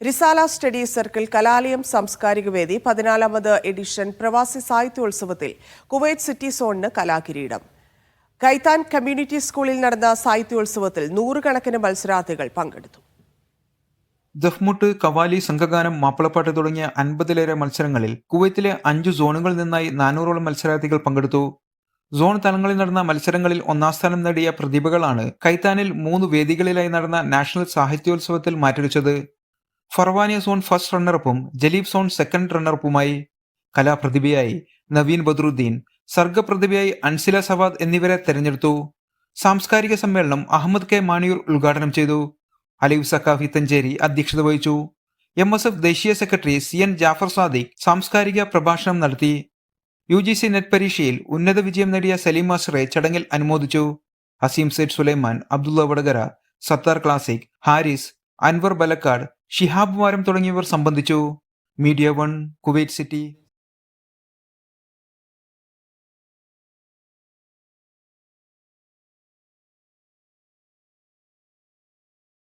റിസാല study circle കലാലയം സാംസ്കാരിക വേദി പതിനാലാമത് എഡിഷൻ പ്രവാസി സാഹിത്യോത്സവത്തിൽ കുവൈറ്റ് സിറ്റി സോണിന് കലാകിരീടം. കൈത്താൻ കമ്മ്യൂണിറ്റി സ്കൂളിൽ നടന്ന സാഹിത്യോത്സവത്തിൽ നൂറുകണക്കിന് മത്സരാർത്ഥികൾ പങ്കെടുത്തു. ദഫ്മുട്ട് കവാലി സംഘഗാനം മാപ്പിളപ്പാട്ട് തുടങ്ങിയ അൻപതിലേറെ മത്സരങ്ങളിൽ കുവൈത്തിലെ അഞ്ചു സോണുകളിൽ നിന്നായി നാനൂറോളം മത്സരാർത്ഥികൾ പങ്കെടുത്തു. സോൺ തലങ്ങളിൽ നടന്ന മത്സരങ്ങളിൽ ഒന്നാം സ്ഥാനം നേടിയ പ്രതിഭകളാണ് കൈത്താനിൽ മൂന്ന് വേദികളിലായി നടന്ന നാഷണൽ സാഹിത്യോത്സവത്തിൽ മാറ്റുരച്ചത് ഫർവാനിയ സോൺ ഫസ്റ്റ് റണ്ണറപ്പും ജലീബ് സോൺ സെക്കൻഡ് റണ്ണറപ്പുമായി കലാപ്രതിഭയായി നവീൻ ബദ്രുദ്ദീൻ സർഗപ്രതിഭയായി അൻസില സവാദ് എന്നിവരെ തെരഞ്ഞെടുത്തു. സാംസ്കാരിക സമ്മേളനം അഹമ്മദ് കെ മാണിയൂർ ഉദ്ഘാടനം ചെയ്തു. അലീഫ് സക്കാഫി തഞ്ചേരി അധ്യക്ഷത വഹിച്ചു. എം എസ് എഫ് ദേശീയ secretary C N Jafar Sadiq സാംസ്കാരിക പ്രഭാഷണം നടത്തി. യു ജി സി നെറ്റ് പരീക്ഷയിൽ ഉന്നത വിജയം നേടിയ സലീം മാസ്റ്ററെ ചടങ്ങിൽ അനുമോദിച്ചു. അസീം സെയ്ദ് സുലൈമാൻ അബ്ദുള്ള വടകര സത്താർ ക്ലാസിക് ഹാരിസ് അൻവർ ബലക്കാട് ഷിഹാബ് വാരം തുടങ്ങിയവർ സംബന്ധിച്ചു. Media one Kuwait city.